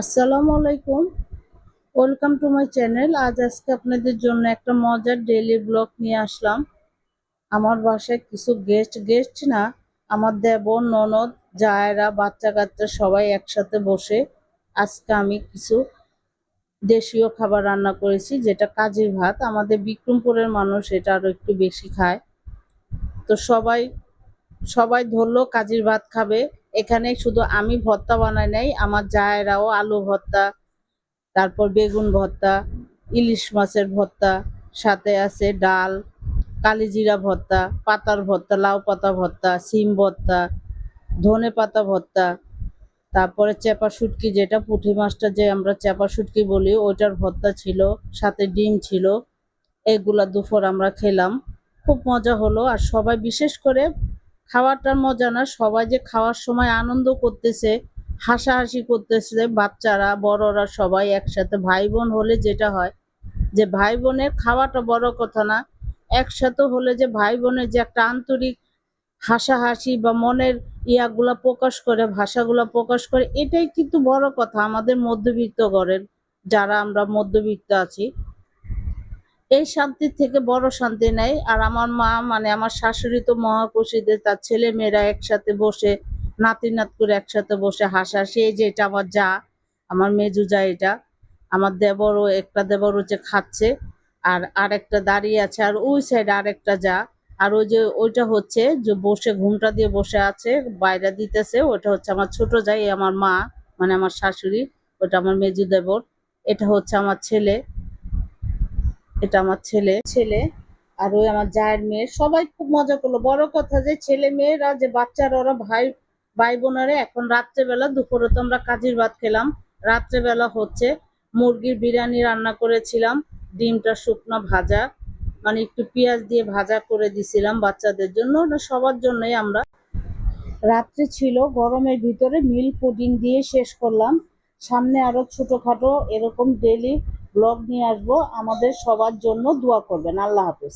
আসসালামু আলাইকুম। Welcome to my channel আজ আজকে আপনাদের জন্য একটা মজার ডেইলি ব্লগ নিয়ে আসলাম। আমার বাসায় কিছু গেস্ট গেস্ট না, আমার দেবর, ননদ, জায়েরা বাচ্চা কাচ্চা সবাই একসাথে বসে আজকে আমি কিছু দেশীয় খাবার রান্না করেছি, যেটা কাজের ভাত। আমাদের বিক্রমপুরের মানুষ এটা আরও একটু বেশি খায়। তো সবাই সবাই ধরলো, কাজের ভাত খাবে। এখানে শুধু আমি ভর্তা বানাই নাই, আমার জায়েরাও আলু ভর্তা, তারপর বেগুন ভর্তা, ইলিশ মাছের ভর্তা, সাথে আছে ডাল, কালিজিরা ভর্তা, পাতার ভর্তা, লাউ পাতা ভর্তা সিম ভর্তা, ধনে পাতা ভর্তা, তারপরে চেপা শুটকি যেটা, পুঁটি মাছটা যে আমরা চেপা শুটকি বলি, ওইটার ভর্তা ছিল, সাথে ডিম ছিল, এগুলা দুপুর আমরা খেলাম। খুব মজা হলো, আর সবাই বিশেষ করে খাওয়াটার মজা না, সবাই যে খাওয়ার সময় আনন্দ করতেছে, হাসাহাসি করতেছে, বাচ্চারা, বড়রা সবাই একসাথে ভাই বোন হলে যেটা হয় যে ভাই বোনের খাওয়াটা বড় কথা না, একসাথে হলে যে ভাই বোনের যে একটা আন্তরিক হাসাহাসি বা মনের ইয়াগুলা প্রকাশ করে, ভাষাগুলা প্রকাশ করে, এটাই কিন্তু বড় কথা আমাদের মধ্যবিত্ত ঘরের, যারা আমরা মধ্যবিত্ত আছি এই শান্তির থেকে বড় শান্তি নেই। আর আমার মা মানে আমার শাশুড়ি তো মহাকুশিতে তার ছেলে মেয়েরা একসাথে বসে, নাতি নাত করে একসাথে বসে হাসাহাসি, এই যে এটা আমার যা, আমার মেজু যা এটা। আমার দেবরও, একটা দেবর হচ্ছে খাচ্ছে, আর আরেকটা দাঁড়িয়ে আছে, আর ওই সাইডে আরেকটা যা। আর ওই যে, ওইটা হচ্ছে যে বসে, ঘুমটা দিয়ে বসে আছে, বাইরে দিতেছে ওটা হচ্ছে আমার ছোট যাই, আমার মা মানে আমার শাশুড়ি ওটা আমার মেজু দেবর, এটা হচ্ছে আমার ছেলে। এটা আমার ছেলে। ছেলে আর ওই আমার জায়ের মেয়ে। সবাই খুব মজা করল। বড় কথা যে, ছেলে মেয়েরা, যে বাচ্চারা, ওরা ভাই ভাই বোনেরা, এখন রাত্রেবেলা দুপুরে তো আমরা কাজির ভাত খেলাম। রাত্রেবেলা হচ্ছে মুরগির বিরিয়ানি রান্না করেছিলাম, ডিমটা শুকনো ভাজা মানে একটু পেঁয়াজ দিয়ে ভাজা করে দিছিলাম বাচ্চাদের জন্য। ওটা সবার জন্যই আমরা রাত্রে ছিল। গরমের ভিতরে মিল পুডিং দিয়ে শেষ করলাম। সামনে আরও ছোটখাটো এরকম ডেলি ব্লগ নিয়ে আসব। আমাদের সবার জন্য দোয়া করবেন। আল্লাহ হাফেজ।